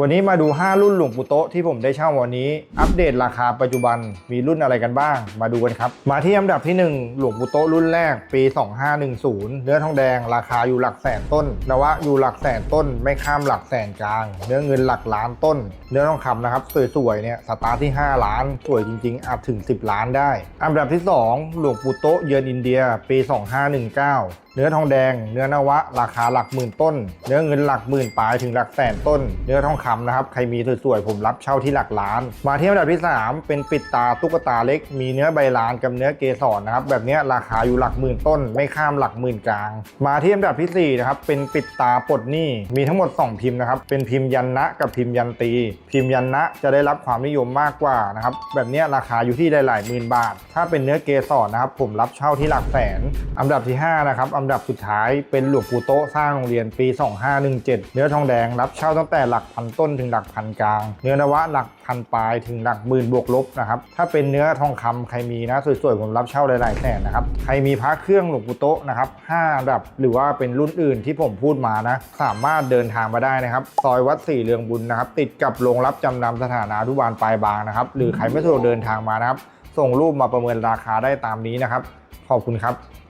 วันนี้มาดู 5 รุ่นหลวงปู่โต๊ะที่ผมได้เช่าวันนี้ อัปเดตราคาปัจจุบันมีรุ่นอะไรกันบ้าง มาดูกันครับ มาที่อันดับที่ 1 หลวงปู่โต๊ะรุ่นแรกปี 2510 เนื้อทองแดง ราคาอยู่หลักแสนต้น นวะอยู่หลักแสนต้น ไม่ข้ามหลักแสนกลาง เนื้อเงินหลักล้านต้น เนื้อทองคำนะครับสวยๆเนี่ยสตาร์ทที่ 5 ล้าน สวยจริงๆอาจถึง 10 ล้านได้ อันดับที่ 2 หลวงปู่โต๊ะเยือนอินเดียปี 2519 เนื้อทองแดง เนื้อนวะ ราคาหลักหมื่นต้น เนื้อเงินหลักหมื่นปลายถึงหลักแสนต้น เนื้อทองคำนะครับ ใครมีสวยๆ ผมรับเช่าที่หลักล้าน มาที่อันดับที่ 3 เป็นปิดตาตุ๊กตาเล็ก มีเนื้อใบลานกับเนื้อเกสรนะครับ แบบนี้ราคาอยู่หลักหมื่นต้น ไม่ข้ามหลักหมื่นกลาง มาที่อันดับที่4นะครับ เป็นปิดตาปลดหนี้ มีทั้งหมด 2 พิมพ์นะครับ เป็นพิมพ์ยันนะกับพิมพ์ยันตี พิมพ์ยันนะจะได้รับความนิยมมากกว่านะครับ แบบนี้ราคาอยู่ที่หลายๆหมื่นบาท ถ้าเป็นเนื้อเกสรนะครับ ผมรับเช่าที่หลักแสน อันดับที่5นะครับอันดับสุดท้ายเป็นหลวงปู่โต๊ะสร้างโรงเรียนปี 2517 เนื้อทองแดงรับเช่าตั้งแต่หลักพันต้นถึงหลักพันกลาง เนื้อนวะหลักพันปลายถึงหลักหมื่นบวกลบนะครับ ถ้าเป็นเนื้อทองคำใครมีนะสวยๆผมรับเช่าหลายๆแสนนะครับ ใครมีพระเครื่องหลวงปู่โต๊ะนะครับ5อันดับหรือว่าเป็นรุ่นอื่นที่ผมพูดมานะ สามารถเดินทางมาได้นะครับ ซอยวัดสี่เรืองบุญนะครับ ติดกับโรงรับจำนำสถานานุบาลปลายบางนะครับ หรือใครไม่สะดวกเดินทางมานะครับ ส่งรูปมาประเมินราคาได้ตามนี้นะครับ ขอบคุณครับ